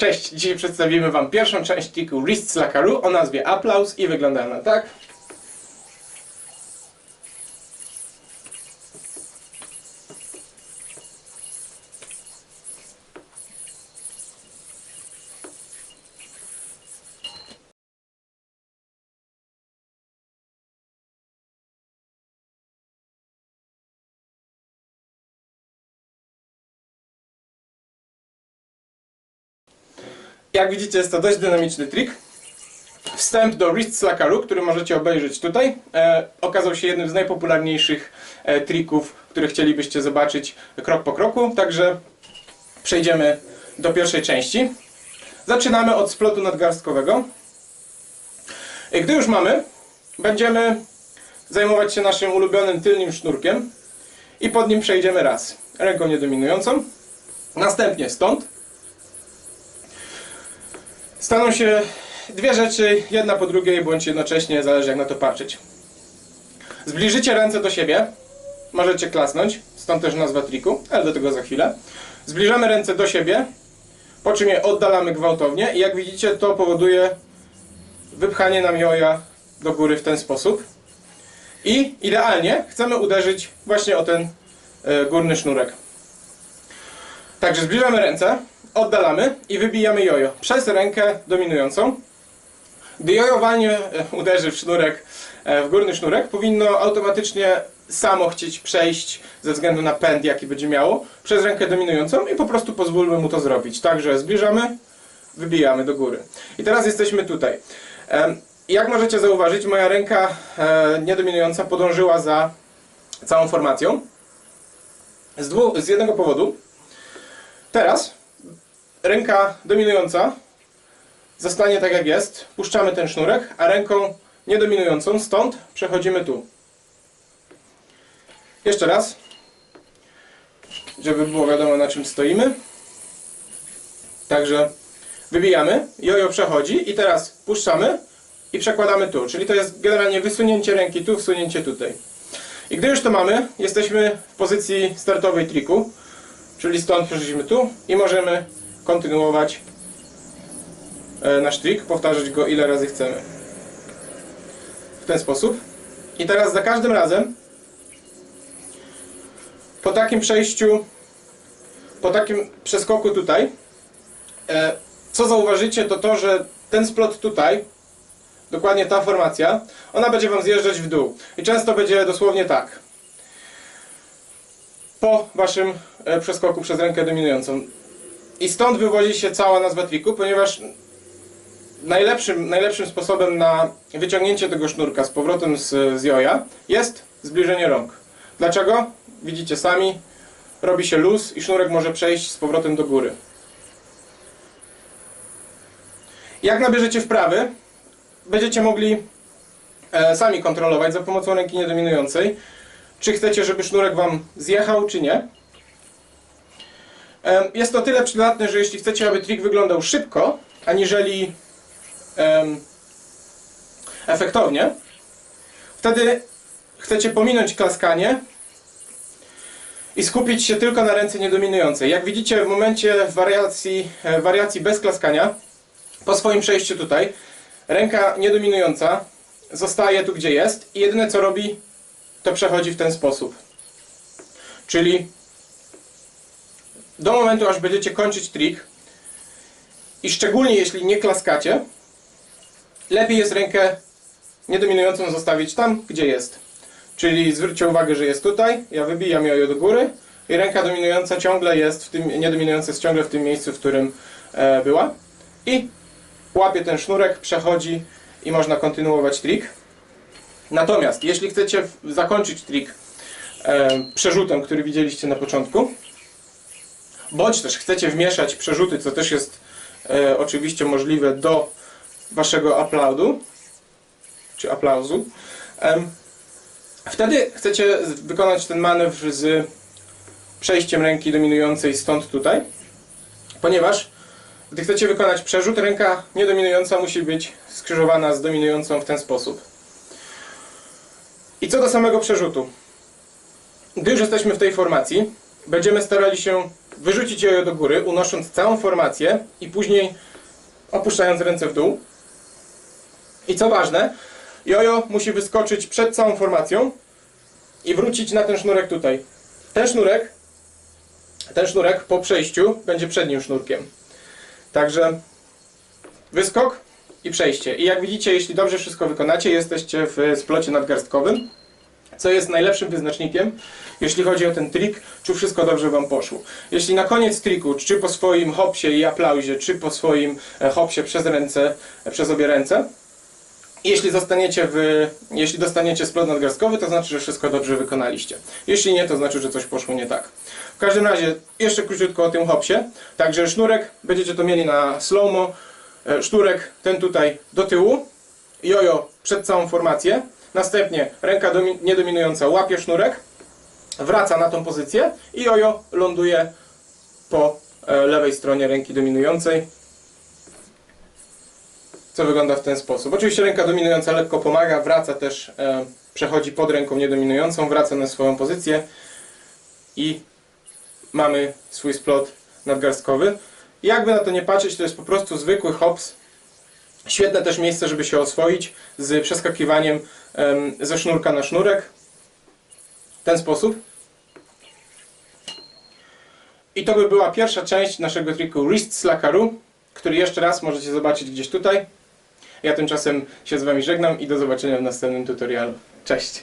Cześć, dzisiaj przedstawimy Wam pierwszą część triku Wrist Slackaru o nazwie Applaus i wygląda ona tak. Jak widzicie jest to dość dynamiczny trik. Wstęp do Wrist Slackaru, który możecie obejrzeć tutaj, e, okazał się jednym z najpopularniejszych e, trików, które chcielibyście zobaczyć krok po kroku, także przejdziemy do pierwszej części. Zaczynamy od splotu nadgarstkowego. I Gdy już mamy, będziemy zajmować się naszym ulubionym tylnym sznurkiem i pod nim przejdziemy raz ręką niedominującą, następnie stąd, Staną się dwie rzeczy, jedna po drugiej, bądź jednocześnie, zależy jak na to patrzeć. Zbliżycie ręce do siebie, możecie klasnąć, stąd też nazwa triku, ale do tego za chwilę. Zbliżamy ręce do siebie, po czym je oddalamy gwałtownie i jak widzicie to powoduje wypchanie nam joja do góry w ten sposób. I idealnie chcemy uderzyć właśnie o ten e, górny sznurek. Także zbliżamy ręce, oddalamy i wybijamy jojo przez rękę dominującą. Gdy jojo walnie, e, uderzy w sznurek, e, w górny sznurek, powinno automatycznie samo chcieć przejść ze względu na pęd, jaki będzie miało, przez rękę dominującą i po prostu pozwólmy mu to zrobić. Także zbliżamy, wybijamy do góry. I teraz jesteśmy tutaj. Jak możecie zauważyć, moja ręka e, niedominująca podążyła za całą formacją. Z, z jednego powodu. Teraz ręka dominująca. Zostanie tak jak jest, puszczamy ten sznurek, a ręką niedominującą. Stąd przechodzimy tu. Jeszcze raz, żeby było wiadomo na czym stoimy. Także wybijamy, jojo przechodzi i teraz puszczamy i przekładamy tu, czyli to jest generalnie wysunięcie ręki tu, wsunięcie tutaj. I gdy już to mamy, jesteśmy w pozycji startowej triku, czyli stąd przechodzimy tu i możemy kontynuować e, nasz trik, powtarzać go ile razy chcemy. W ten sposób. I teraz za każdym razem po takim przejściu, po takim przeskoku tutaj, e, co zauważycie to to, że ten splot tutaj, dokładnie ta formacja, ona będzie Wam zjeżdżać w dół. I często będzie dosłownie tak. Po Waszym e, przeskoku przez rękę dominującą. I stąd wywodzi się cała nazwa triku, ponieważ najlepszym, najlepszym sposobem na wyciągnięcie tego sznurka z powrotem z, z joja jest zbliżenie rąk. Dlaczego? Widzicie sami, robi się luz i sznurek może przejść z powrotem do góry. Jak nabierzecie wprawy, będziecie mogli e, sami kontrolować za pomocą ręki niedominującej, czy chcecie, żeby sznurek Wam zjechał, czy nie. Jest to tyle przydatne, że jeśli chcecie, aby trik wyglądał szybko, aniżeli em, efektownie, wtedy chcecie pominąć klaskanie i skupić się tylko na ręce niedominującej. Jak widzicie, w momencie wariacji, e, wariacji bez klaskania, po swoim przejściu tutaj, ręka niedominująca zostaje tu, gdzie jest i jedyne co robi, to przechodzi w ten sposób. Czyli do momentu, aż będziecie kończyć trik i szczególnie jeśli nie klaskacie, lepiej jest rękę niedominującą zostawić tam, gdzie jest. Czyli zwróćcie uwagę, że jest tutaj, ja wybijam ją do góry i ręka dominująca ciągle jest w tym, niedominująca jest ciągle w tym miejscu, w którym e, była. I łapie ten sznurek, przechodzi i można kontynuować trik. Natomiast jeśli chcecie zakończyć trik e, przerzutem, który widzieliście na początku, bądź też chcecie wmieszać przerzuty, co też jest e, oczywiście możliwe do waszego aplaudu, czy aplauzu, em, wtedy chcecie wykonać ten manewr z przejściem ręki dominującej stąd tutaj, ponieważ gdy chcecie wykonać przerzut, ręka niedominująca musi być skrzyżowana z dominującą w ten sposób. I co do samego przerzutu. Gdy już jesteśmy w tej formacji, będziemy starali się wyrzucić jojo do góry, unosząc całą formację i później opuszczając ręce w dół. I co ważne, jojo musi wyskoczyć przed całą formacją i wrócić na ten sznurek tutaj. Ten sznurek, ten sznurek po przejściu będzie przednim sznurkiem. Także wyskok i przejście. I jak widzicie, jeśli dobrze wszystko wykonacie, jesteście w splocie nadgarstkowym, co jest najlepszym wyznacznikiem, jeśli chodzi o ten trik, czy wszystko dobrze Wam poszło. Jeśli na koniec triku, czy po swoim hopsie i aplauzie, czy po swoim e, hopsie przez ręce, e, przez obie ręce, jeśli zostaniecie w, jeśli dostaniecie splot nadgarstkowy, to znaczy, że wszystko dobrze wykonaliście. Jeśli nie, to znaczy, że coś poszło nie tak. W każdym razie, jeszcze króciutko o tym hopsie. Także sznurek, będziecie to mieli na slow-mo. E, ten tutaj do tyłu. Jojo przed całą formację. Następnie ręka domi- niedominująca łapie sznurek. Wraca na tą pozycję i jojo ląduje po e, lewej stronie ręki dominującej co wygląda w ten sposób. Oczywiście ręka dominująca lekko pomaga, wraca też, e, przechodzi pod ręką niedominującą, wraca na swoją pozycję i mamy swój splot nadgarstkowy. Jakby na to nie patrzeć, to jest po prostu zwykły hops. Świetne też miejsce, żeby się oswoić z przeskakiwaniem em, ze sznurka na sznurek. W ten sposób. I to by była pierwsza część naszego triku Wrist Slackaru, który jeszcze raz możecie zobaczyć gdzieś tutaj. Ja tymczasem się z Wami żegnam i do zobaczenia w następnym tutorialu. Cześć!